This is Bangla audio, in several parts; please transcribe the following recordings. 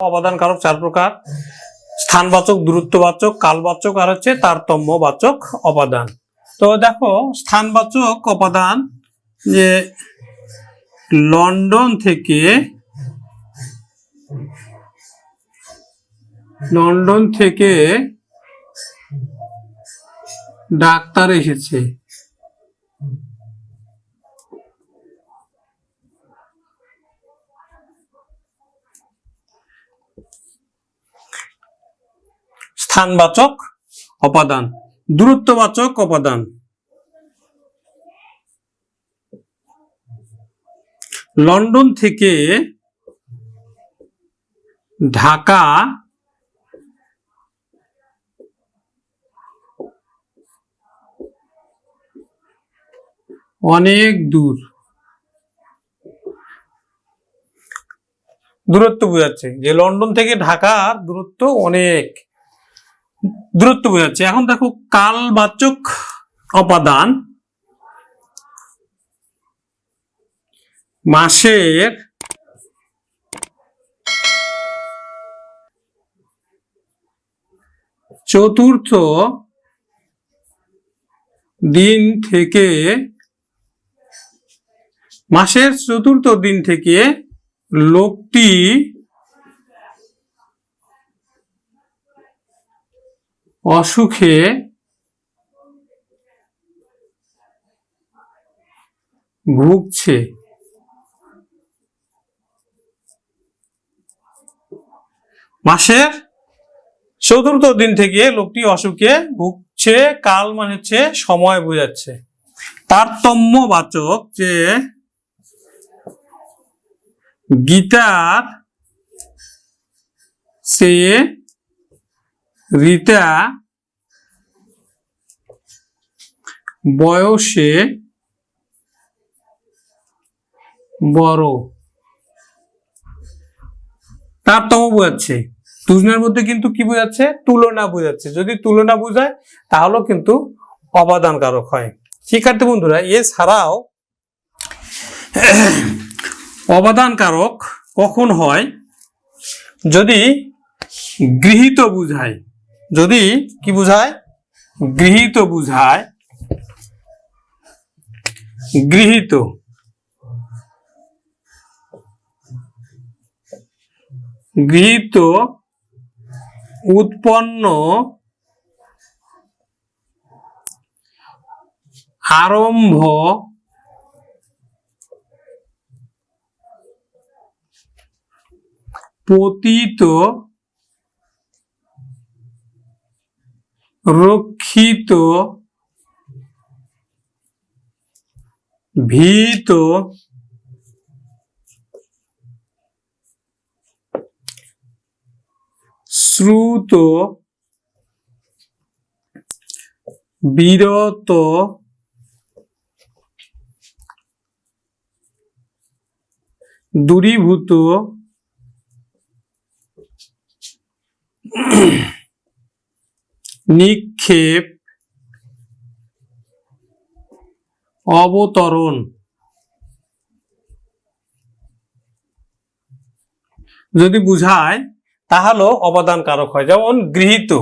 অবদান কারক চার প্রকার। স্থানবাচক দূরত্ববাচক কালবাচক আর হচ্ছে তারতম্যবাচক অপাদান তো দেখো, স্থানবাচক অপাদান যে লন্ডন থেকে লন্ডন থেকে ডাক্তার এসেছে। স্থানবাচক অপাদান। দূরত্ববাচক অপাদান। লন্ডন থেকে ঢাকা অনেক দূর। দূরত্ব বোঝাচ্ছে। যে লন্ডন থেকে ঢাকার দূরত্ব অনেক। দূরত্ব বোঝাচ্ছে। এখন দেখো, কালবাচক অপাদান মাসের চতুর্থ দিন থেকে, মাসের চতুর্থ দিন থেকে লোকটি অসুখে ভুগছে। মাসের চতুর্থ দিন থেকে লোকটি অসুখে ভুগছে, কাল মানে হচ্ছে সময় বোঝাচ্ছে। তারতম্যবাচক যে গীতার সে রীতা বয়সে বড়। তারতম্য বোঝাচ্ছে। দুজনের মধ্যে কিন্তু কি বোঝাচ্ছে? তুলনা বোঝাচ্ছে। যদি তুলনা বোঝায়, তাহলেও কিন্তু অবাদান কারক হয়। শিক্ষার্থী বন্ধুরা এছাড়াও অবাদান কারক কখন হয়? যদি গৃহীত বুঝায়। যদি কি বুঝায়? গৃহীত বুঝায়। গৃহীত। গৃহীত উৎপন্ন আরম্ভ পতিত রক্ষিত ভীত শ্রুত বিরত দূরীভূত নিক্ষেপ অবতরণ। যদি বুঝায় তাহলেও অবদান কারক হয়। যেমন গৃহীত।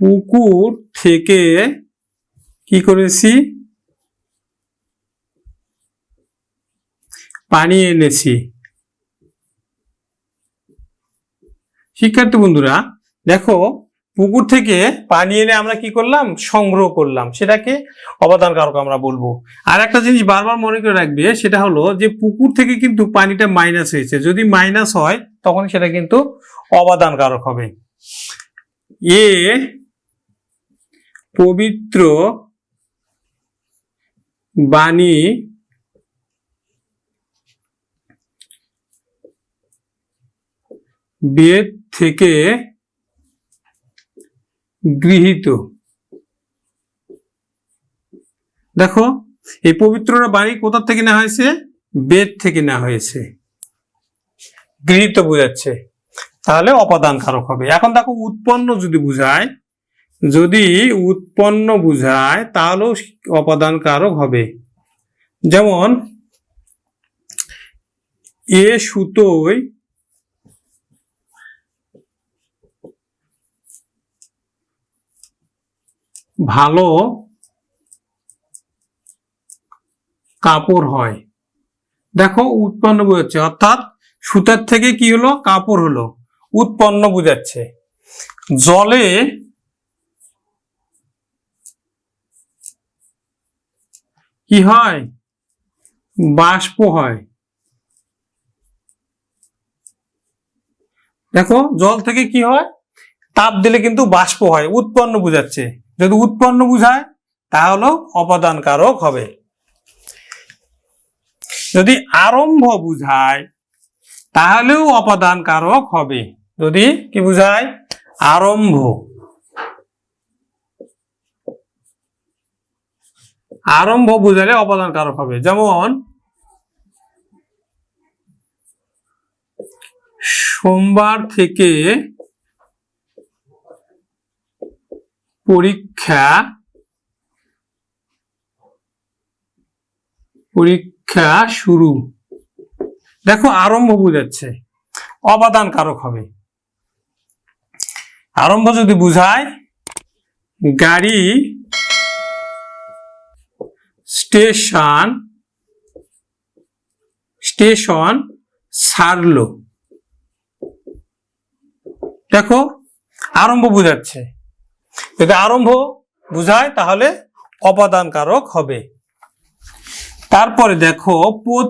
পুকুর থেকে কি করেছি? পানি এনেছি। শিক্ষার্থী বন্ধুরা, দেখো, পুকুর থেকে পানি এনে আমরা কি করলাম? সংগ্রহ করলাম। সেটাকে অবদান কারক আমরা বলব। আর একটা জিনিস বারবার মনে করে রাখবে, সেটা হলো যে পুকুর থেকে কিন্তু পানিটা মাইনাস হয়েছে। যদি মাইনাস হয়, তখন সেটা কিন্তু অবাদান কারক হবে। এ পবিত্র বাণী বেদ থেকে গৃহীত। দেখো, এই পবিত্র বাণী কোথা থেকে নেওয়া হয়েছে? বেদ থেকে নেওয়া হয়েছে। গৃহীত বোঝাচ্ছে। তাহলে অপাদান কারক হবে। এখন দেখো, উৎপন্ন যদি বুঝায়, যদি উৎপন্ন বুঝায়, তাহলেও অপাদান কারক হবে। যেমন, এ সুতোয় ভালো কাপড় হয়। দেখো, উৎপন্ন বোঝাচ্ছে। অর্থাৎ সুতার থেকে কি হলো? কাপড় হলো। উৎপন্ন বোঝাচ্ছে। জলে কি হয়? বাষ্প হয়। দেখো, জল থেকে কি হয়? তাপ দিলে কিন্তু বাষ্প হয়। উৎপন্ন বুঝাচ্ছে। যদি উৎপন্ন বুঝায়, তাহলে অপাদান কারক হবে। যদি আরম্ভ বুঝায়, তাহলেও অপাদান কারক হবে। যদি কি বুঝায়? আরম্ভ। আরম্ভ বুঝালে অপাদান কারক হবে। যেমন, সোমবার থেকে পরীক্ষা পরীক্ষা শুরু। দেখো, আরম্ভ বুঝাচ্ছে। অবাদান কারক হবে। আরম্ভ যদি বুঝায়, গাড়ি, স্টেশন স্টেশন ছাড়লো দেখো, আরম্ভ বুঝাচ্ছে। যদি আরম্ভ বুঝায় তাহলে অপাদান কারক হবে। তারপরে দেখো প্রতি